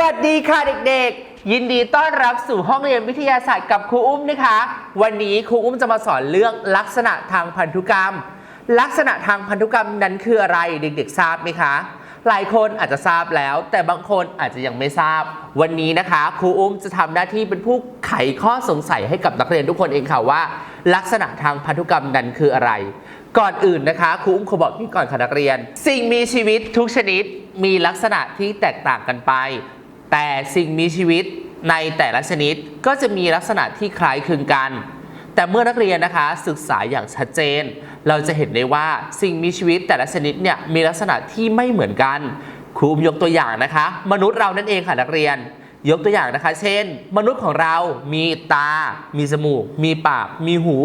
วัสดีค่ะเด็กๆ ยินดีต้อนรับสู่ห้องเรียนวิทยาศาสตร์กับครูอุ้มนะคะ วันนี้ครูอุ้มจะมาสอนเรื่องลักษณะทางพันธุกรรม ลักษณะทางพันธุกรรมนั้นคืออะไรเด็กๆ ทราบไหมคะ หลายคนอาจจะทราบแล้ว แต่บางคนอาจจะยังไม่ทราบ วันนี้นะคะครูอุ้มจะทำหน้าที่เป็นผู้ไขข้อสงสัยให้กับนักเรียนทุกคนเองค่ะว่า ลักษณะทางพันธุกรรมนั้นคืออะไร ก่อนอื่นนะคะครูอุ้มขอบอกที่ก่อนค่ะนักเรียน สิ่งมีชีวิตทุกชนิดมีลักษณะที่แตกต่างกันไป แต่สิ่งมีชีวิตในแต่ละชนิดก็จะมีลักษณะที่คล้ายคลึงกัน แต่เมื่อนักเรียนนะคะศึกษาอย่างชัดเจน เราจะเห็นได้ว่าสิ่งมีชีวิตแต่ละชนิดเนี่ยมีลักษณะที่ไม่เหมือนกัน ครูยกตัวอย่างนะคะ มนุษย์เรานั่นเองค่ะนักเรียน ยกตัวอย่างนะคะ เช่น มนุษย์ของเรามีตา มีจมูก มีปาก มีหู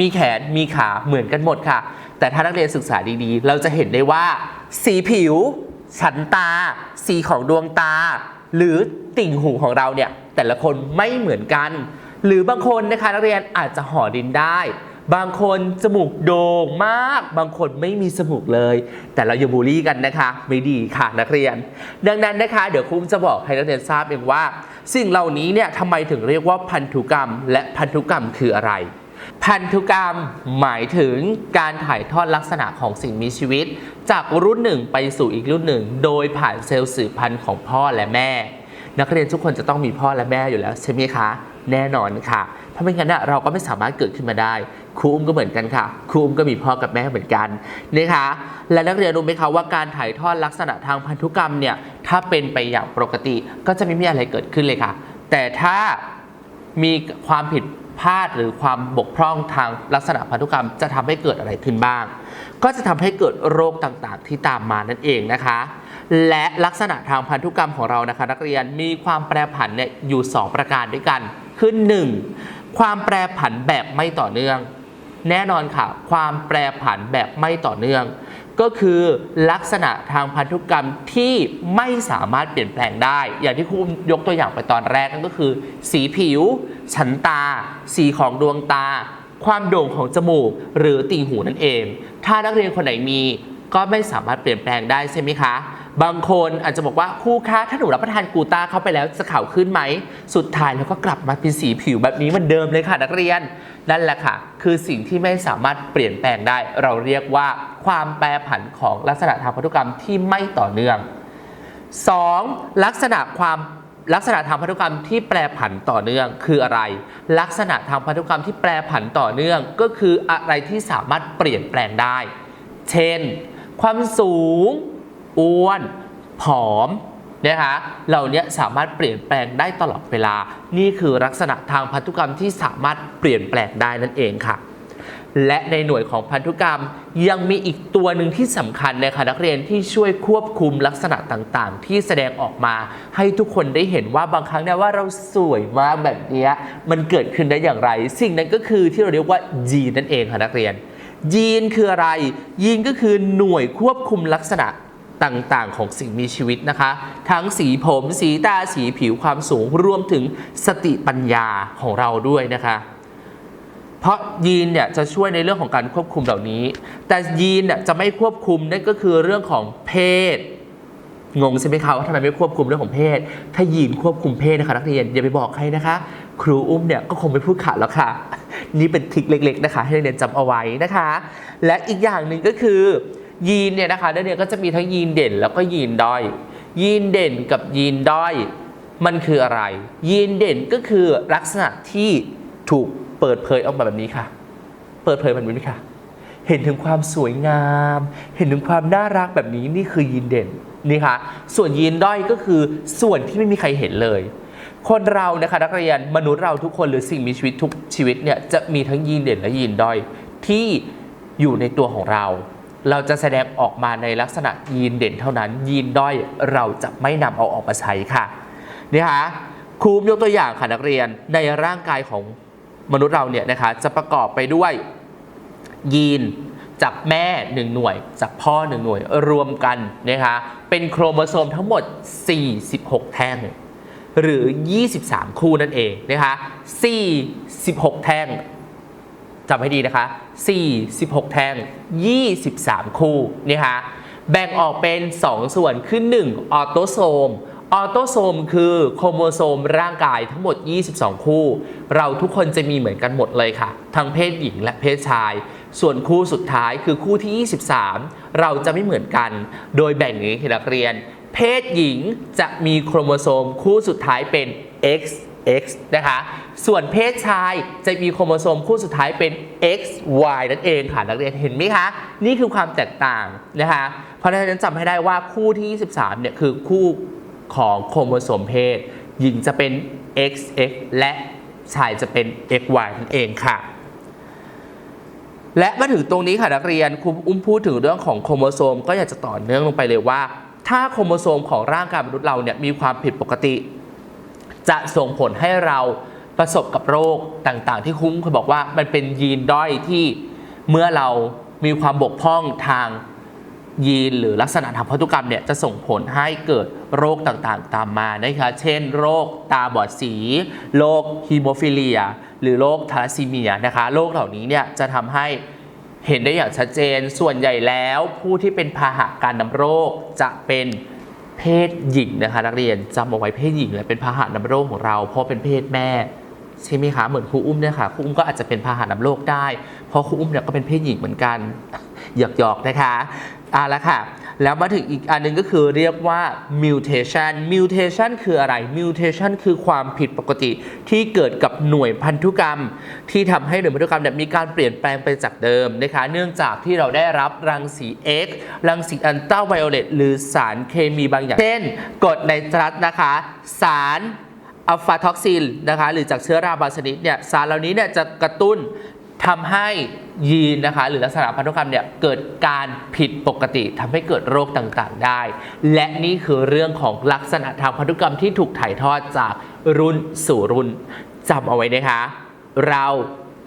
มีแขน มีขาเหมือนกันหมดค่ะ แต่ถ้านักเรียนศึกษาดีๆ เราจะเห็นได้ว่า สีผิว ชั้นตา สีของดวงตา หรือติ่งหูของเราเนี่ยแต่ละคนไม่เหมือนกัน หรือบางคนนะคะนักเรียนอาจจะห่อดินได้ บางคนจมูกโด่งมาก บางคนไม่มีจมูกเลย แต่เราอย่าบูลลี่กันนะคะไม่ดีค่ะนักเรียน ดังนั้นนะคะ เดี๋ยวครูจะบอกให้นักเรียนทราบเองว่า สิ่งเหล่านี้เนี่ยทำไมถึงเรียกว่าพันธุกรรม และพันธุกรรมคืออะไร พันธุกรรมหมายถึงการถ่ายทอดลักษณะของสิ่งมีชีวิต จากรุ่นหนึ่งไปสู่อีกรุ่นหนึ่ง โดยผ่านเซลล์สืบพันธุ์ของพ่อและแม่ นักเรียนทุกคนจะต้องมีพ่อและแม่อยู่แล้วใช่ไหมคะ แน่นอนค่ะเพราะไม่งั้นเราก็ไม่สามารถเกิดขึ้นมาได้ ครูอุ้มก็เหมือนกันค่ะ ครูอุ้มก็มีพ่อกับแม่เหมือนกันนะคะ และนักเรียนรู้ไหมคะว่าการถ่ายทอดลักษณะทางพันธุกรรมเนี่ยถ้าเป็นไปอย่างปกติก็จะไม่มีอะไรเกิดขึ้นเลยค่ะ แต่ถ้ามีความผิด พลาดหรือความบกพร่องทางลักษณะพันธุกรรมจะทำให้เกิดอะไรขึ้นบ้าง ก็จะทำให้เกิดโรคต่างๆ ที่ตามมานั่นเองนะคะ และลักษณะทางพันธุกรรมของเรานะคะ นักเรียนมีความแปรผันเนี่ยอยู่ 2 ประการด้วยกัน คือ 1. ความแปรผันแบบไม่ต่อเนื่อง แน่นอนค่ะ ความแปรผันแบบไม่ต่อเนื่อง ก็คือลักษณะทางพันธุกรรมที่ไม่สามารถเปลี่ยนแปลงได้ อย่างที่ครูยกตัวอย่างไปตอนแรกนั่นก็คือ สีผิวชั้นตา สีของดวงตา ความโด่งของจมูก หรือติ่งหูนั่นเอง ถ้านักเรียนคนไหนมีก็ไม่สามารถเปลี่ยนแปลงได้ใช่ไหมคะ บางคนอาจจะบอกว่าครูคะถ้าหนูรับประทานกูต้าเข้าไปแล้วจะขาวขึ้นไหม สุดท้ายแล้วก็กลับมาเป็นสีผิวแบบนี้เหมือนเดิมเลยค่ะนักเรียน นั่นแหละค่ะ คือสิ่งที่ไม่สามารถเปลี่ยนแปลงได้ เราเรียกว่า ความแปรผันของลักษณะทางพันธุกรรมที่ไม่ต่อเนื่อง 2. ลักษณะความลักษณะทางพันธุกรรมที่แปรผันต่อเนื่องคืออะไร ลักษณะทางพันธุกรรมที่แปรผันต่อเนื่อง ก็คืออะไรที่สามารถเปลี่ยนแปลงได้ เช่น ความสูง อ้วน ผอมนะคะเหล่านี้สามารถเปลี่ยนแปลงได้ตลอดเวลา นี่คือลักษณะทางพันธุกรรมที่สามารถเปลี่ยนแปลงได้นั่นเองค่ะ และในหน่วยของพันธุกรรมยังมีอีกตัวหนึ่งที่สำคัญนะคะนักเรียนที่ช่วยควบคุมลักษณะต่างๆ ที่แสดงออกมา ให้ทุกคนได้เห็นว่าบางครั้งเนี่ยว่าเราสวยมากแบบนี้มันเกิดขึ้นได้อย่างไร สิ่งนั้นก็คือที่เราเรียกว่ายีนนั่นเองค่ะนักเรียน ยีนคืออะไร ยีนก็คือหน่วยควบคุมลักษณะต่างๆ ของสิ่งมีชีวิตนะคะ ทั้งสีผม สีตาสีผิวความสูงรวมถึงสติปัญญาของเราด้วยนะคะ เพราะยีนเนี่ยจะช่วยในเรื่องของการควบคุมเหล่านี้ แต่ยีนเนี่ยจะไม่ควบคุมนั่นก็คือเรื่องของเพศงงใช่ไหมคะว่าทำไมไม่ควบคุมเรื่องของเพศ ถ้ายีนควบคุมเพศนะคะนักเรียนอย่าไปบอกใครนะคะ ครูอุ้มเนี่ยก็คงไม่พูดขาดแล้วค่ะ นี่เป็นทริคเล็ก ๆ นะคะ ให้นักเรียนจำเอาไว้นะคะ และอีกอย่างหนึ่งก็คือ ยีนเนี่ยนะคะนักเรียนก็จะมีทั้งยีนเด่น แล้วก็ยีนด้อย ยีนเด่นกับยีนด้อย มันคืออะไร ยีนเด่นก็คือลักษณะที่ถูก เปิดเผยออกมาแบบนี้ค่ะ เปิดเผยแบบนี้ค่ะ เห็นถึงความสวยงาม เห็นถึงความน่ารักแบบนี้นี่คือยีนเด่นนี่ค่ะ ส่วนยีนด้อยก็คือส่วนที่ไม่มีใครเห็นเลย คนเรานะคะนักเรียนมนุษย์เราทุกคนหรือสิ่งมีชีวิตทุกชีวิตเนี่ยจะมีทั้งยีนเด่นและยีนด้อยที่อยู่ในตัวของเรา เราจะแสดงออกมาในลักษณะยีนเด่นเท่านั้น ยีนด้อยเราจะไม่นำเอาออกมาใช้ค่ะนี่ค่ะครูยกตัวอย่างค่ะนักเรียนในร่างกายของ มนุษย์เราเนี่ยนะคะจะประกอบไปด้วยยีนจากแม่1หน่วย จากพ่อ1หน่วย รวมกันนะคะเป็นโครโมโซมทั้งหมด 46 แท่ง หรือ 23 คู่นั่นเองนะคะ46 แท่งจำให้ดีนะคะ 46 แท่ง 23 คู่นะคะแบ่งออกเป็น 2 ส่วนคือ 1 ออโตโซม ออโตโซมคือโครโมโซมร่างกายทั้งหมด 22 คู่ เราทุกคนจะมีเหมือนกันหมดเลยค่ะ ทั้งเพศหญิงและเพศชาย ส่วนคู่สุดท้ายคือคู่ที่ 23 เราจะไม่เหมือนกัน โดยแบ่งอย่างนี้ค่นักเรียน เพศหญิงจะมีโครโมโซมคู่สุดท้ายเป็น XX นะคะ ส่วนเพศชายจะมีโครโมโซมคู่สุดท้ายเป็น XY นั่นเองค่ะนักเรียนเห็นไหมคะ นี่คือความแตกต่างนะคะ เพราะฉะนั้นจำให้ได้ว่าคู่ที่ 23 เนี่ยคือคู่ ของโครโมโซมเพศ หญิงจะเป็น XX และชายจะเป็น XY นั่นเองค่ะและมาถึงตรงนี้ค่ะนักเรียนครูอุ้มพูดถึงเรื่องของโครโมโซมก็อยากจะต่อเนื่องลงไปเลยว่า ถ้าโครโมโซมของร่างกายมนุษย์เราเนี่ยมีความผิดปกติ จะส่งผลให้เราประสบกับโรคต่างๆ ที่คุ้มเคยบอกว่ามันเป็นยีนด้อยที่เมื่อเรามีความบกพร่องทาง ยีนหรือลักษณะทางพันธุกรรมเนี่ยจะส่งผลให้เกิดโรคต่างๆ ตามมานะคะเช่น โรคตาบอดสี โรคฮีโมฟิเลีย หรือโรคทาลัสซีเมียนะคะโรคเหล่านี้เนี่ยจะทำให้เห็นได้อย่างชัดเจน ส่วนใหญ่แล้วผู้ที่เป็นพาหะการนำโรคจะเป็นเพศหญิงนะคะนักเรียนจำเอาไว้เพศหญิงเลยเป็นพาหะนำโรคของเรา เพราะเป็นเพศแม่ใช่ไหมคะเหมือนครูอุ้มเนี่ยค่ะครูอุ้มก็อาจจะเป็นพาหะนำโรคได้ เพราะครูอุ้มเนี่ยก็เป็นเพศหญิงเหมือนกันหยอกๆนะคะ อะแล้วค่ะ แล้วมาถึงอีกอันหนึงก็คือเรียกว่า mutation mutation คืออะไร mutation คือความผิดปกติที่เกิดกับหน่วยพันธุกรรม ที่ทำให้หน่วยพันธุกรรมเนี่ยมีการเปลี่ยนแปลงไปจากเดิมนะคะ เนื่องจากที่เราได้รับรังสี X รังสีอัลตราไวโอเลตหรือสารเคมีบางอย่าง เช่นกรดไนตรัสนะคะ สารอัลฟาท็อกซินนะคะหรือจากเชื้อราบางชนิดเนี่ยสารเหล่านี้เนี่ยจะกระตุ้น ทำให้ยีนนะคะหรือลักษณะพันธุกรรมเนี่ยเกิดการผิดปกติทำให้เกิดโรคต่างๆได้ และนี่คือเรื่องของลักษณะทางพันธุกรรมที่ถูกถ่ายทอดจากรุ่นสู่รุ่นจำเอาไว้นะคะ เรา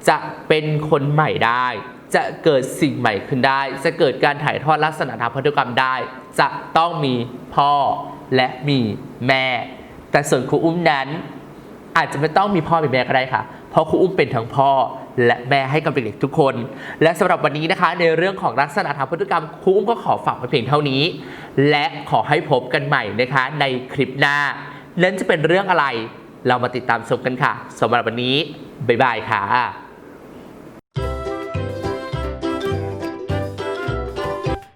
จะเป็นคนใหม่ได้ จะเกิดสิ่งใหม่ขึ้นได้ จะเกิดการถ่ายทอดลักษณะทางพันธุกรรมได้ จะต้องมีพ่อและมีแม่ แต่ส่วนครูอุ้มนั้น อาจจะไม่ต้องมีพ่อมีแม่ก็ได้ค่ะ เพราะครูอุ้มเป็นทั้งพ่อและแม่ให้กับเด็กๆทุกคน และสำหรับวันนี้นะคะ ในเรื่องของลักษณะทางพฤติกรรมครูอุ้มก็ขอฝากไว้เพียงเท่านี้ และขอให้พบกันใหม่นะคะ ในคลิปหน้า นั้นจะเป็นเรื่องอะไร เรามาติดตามชมกันค่ะสำหรับวันนี้บ๊ายบายค่ะ